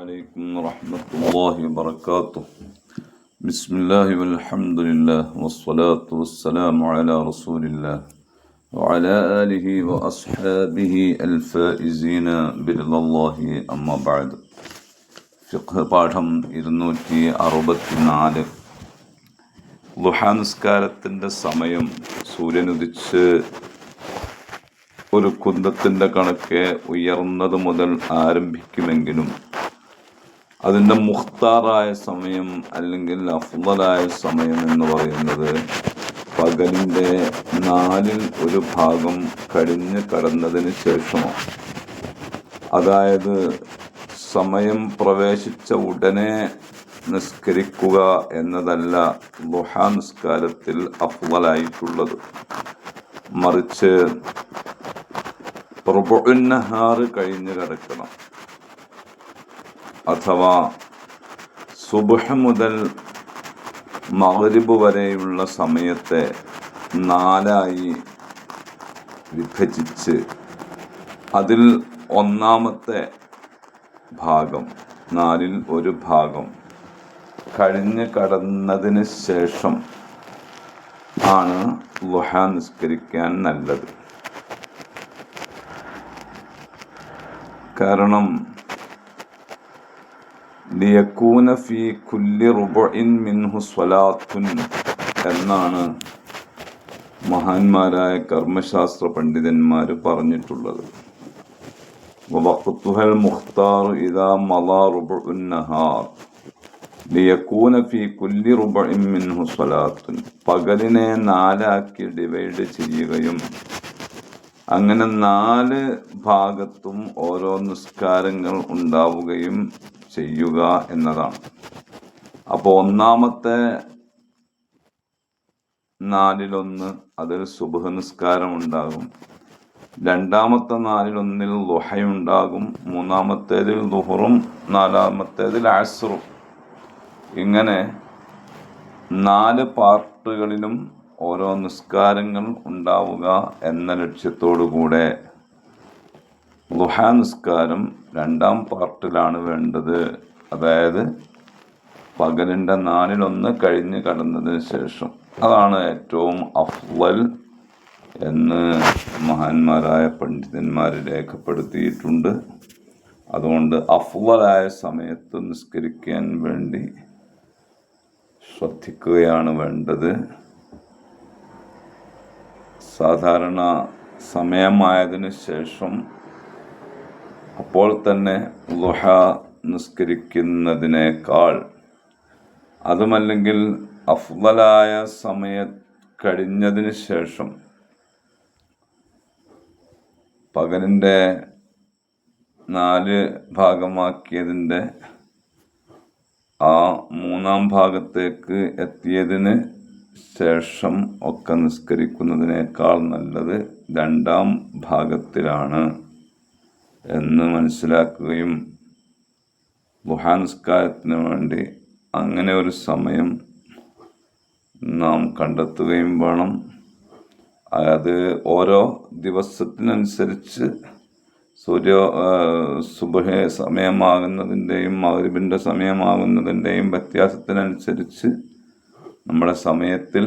عليكم ورحمة الله وبركاته بسم الله والحمد لله والصلاة والسلام على رسول الله وعلى آله وأصحابه الفائزين برضا الله أما بعد ഫിഖ് പാഠം ഇരുന്നൂറ്റി അറുപത്തിനാല് ലുഹാനിസ്കാരത്തിൻ്റെ സമയം സൂര്യനുദിച്ച് ഒരു കുന്തത്തിൻ്റെ കണക്കെ ഉയർന്നത് മുതൽ ആരംഭിക്കുമെങ്കിലും അതിന്റെ മുഖ്താറായ സമയം അല്ലെങ്കിൽ അഫ്ലായ സമയം എന്ന് പറയുന്നത് പകലിന്റെ നാലിൽ ഒരു ഭാഗം കഴിഞ്ഞ് കടന്നതിന് ശേഷമോ അതായത് സമയം പ്രവേശിച്ച ഉടനെ നിസ്കരിക്കുക എന്നതല്ല ലുഹ നിസ്കാരത്തിൽ അഫ്വലായിട്ടുള്ളത് മറിച്ച് റുബുന്നഹാറ് കഴിഞ്ഞ് കിടക്കണം. അഥവാ സുബഹ് മുതൽ മകരിബ് വരെയുള്ള സമയത്തെ നാലായി വിഭജിച്ച് അതിൽ ഒന്നാമത്തെ ഭാഗം നാലിൽ ഒരു ഭാഗം കഴിഞ്ഞ് കടന്നതിന് ശേഷം ആണ് ലുഹ നിസ്കരിക്കാൻ നല്ലത്. കാരണം ലിയക്കൂന ഫി കുല്ലി റുബിൻ മിൻഹു സ്വലാത്തുൻ എന്നാണ് മഹാന്മാരായ കർമ്മശാസ്ത്ര പണ്ഡിതന്മാർ പറഞ്ഞിട്ടുള്ളത്. വഖത്തുഹൽ മുഖ്താർ ഇദാ മലാ റുബുൻ നഹാർ. ലിയക്കൂന ഫി കുല്ലി റുബിൻ മിൻഹു സ്വലാത്തുൻ. പകലിനെ നാലാക്കി ഡിവൈഡ് ചെയ്യുകയും അങ്ങനെ നാല് ഭാഗത്തും ഓരോ നിസ്കാരങ്ങൾ ഉണ്ടാവുകയും ചെയ്യുക എന്നതാണ്. അപ്പോൾ ഒന്നാമത്തെ നാലിലൊന്ന് അതിൽ സുബഹ നിസ്കാരം ഉണ്ടാകും രണ്ടാമത്തെ നാലിലൊന്നിൽ ലുഹയുണ്ടാകും മൂന്നാമത്തേതിൽ ദുഹറും നാലാമത്തേതിൽ അസറും. ഇങ്ങനെ നാല് പാർട്ടുകളിലും ഓരോ നിസ്കാരങ്ങൾ ഉണ്ടാവുക എന്ന ലക്ഷ്യത്തോടു കൂടെ ലുഹ നിസ്കാരം രണ്ടാം പാർട്ടിലാണ് വേണ്ടത്. അതായത് പകലിന്റെ നാലിലൊന്ന് കഴിഞ്ഞ് കടന്നതിന് ശേഷം. അതാണ് ഏറ്റവും അഫ്വൽ എന്ന് മഹാന്മാരായ പണ്ഡിതന്മാർ രേഖപ്പെടുത്തിയിട്ടുണ്ട്. അതുകൊണ്ട് അഫ്വലായ സമയത്ത് നിസ്കരിക്കാൻ വേണ്ടി ശ്രദ്ധിക്കുകയാണ് വേണ്ടത്. സാധാരണ സമയമായതിനു ശേഷം അപ്പോൾ തന്നെ ലുഹ നിസ്കരിക്കുന്നതിനേക്കാൾ അതുമല്ലെങ്കിൽ അഫ്ബലായ സമയ കഴിഞ്ഞതിന് ശേഷം പകലിന്റെ നാല് ഭാഗമാക്കിയതിന്റെ ആ മൂന്നാം ഭാഗത്തേക്ക് എത്തിയതിന് ശേഷം ഒക്കെ നിസ്കരിക്കുന്നതിനേക്കാൾ നല്ലത് രണ്ടാം ഭാഗത്തിലാണ്. എന്ന് മനസ്സിലാക്കുകയും ഗുഹാനിസ്കാരത്തിന് വേണ്ടി അങ്ങനെ ഒരു സമയം നാം കണ്ടെത്തുകയും വേണം. അത് ഓരോ ദിവസത്തിനനുസരിച്ച് സൂര്യ സുബഹ സമയമാകുന്നതിന്റെയും മകരിബിന്റെ സമയമാകുന്നതിന്റെയും വ്യത്യാസത്തിനനുസരിച്ച് നമ്മുടെ സമയത്തിൽ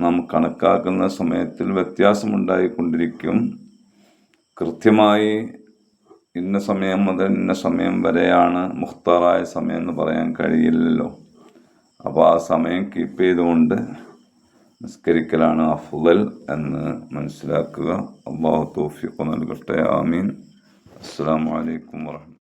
നാം കണക്കാക്കുന്ന സമയത്തിൽ വ്യത്യാസമുണ്ടായിക്കൊണ്ടിരിക്കും. കൃത്യമായി ഇന്ന സമയം മുതൽ ഇന്ന സമയം വരെയാണ് മുഖ്താറായ സമയം എന്ന് പറയാൻ കഴിയില്ലല്ലോ. അപ്പോൾ ആ സമയം കീപ്പ് ചെയ്തുകൊണ്ട് നിസ്കരിക്കലാണ് അഫ്ലൽ എന്ന് മനസ്സിലാക്കുക. അള്ളാഹു തോഫിക്ക് നൽകട്ടെ. ആമീൻ. അസ്സാം വലൈക്കും വാഹമ